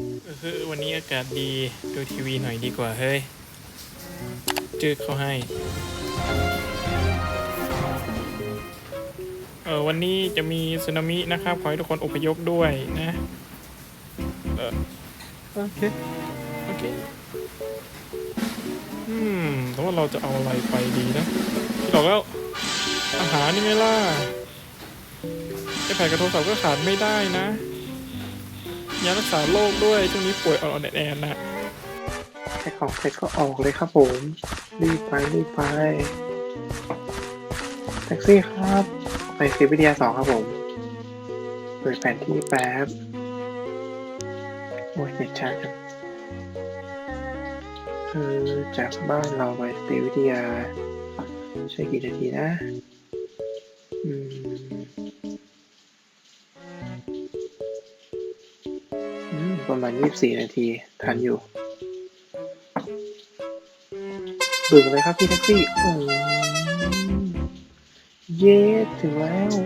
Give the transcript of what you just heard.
เออวันนี้อากาศดีดูทีวีหน่อยดีกว่าเฮ้ย จืดเขาให้ เออวันนี้จะมีสึนามินะครับ ขอให้ทุกคนอพยพด้วยนะ เออโอเค โอเค อืมแต่ว่าเราจะเอาอะไรไปดีนะที่บอกแล้วอาหารนี่ไงล่ะไอแผ่นกระโทรศัพท์ก็ขาดไม่ได้นะ ยารักษาโรคด้วย ช่วงนี้ป่วยอ่อนๆแอนๆนะใช้ของเสร็จก็ออกเลยครับผม รีบไปรีบไป แท็กซี่ครับ ไปศิวิทยาสองครับผม เปิดแผนที่แป๊บ โอ้ยเน็ตช้าจังคือจากบ้านเราไปซีวิทยา ใช้กี่นาทีนะ อืม ประมาณ 24 นาที ทันอยู่บึงเลยครับพี่แท็กซี่เย้ ถึงแล้ว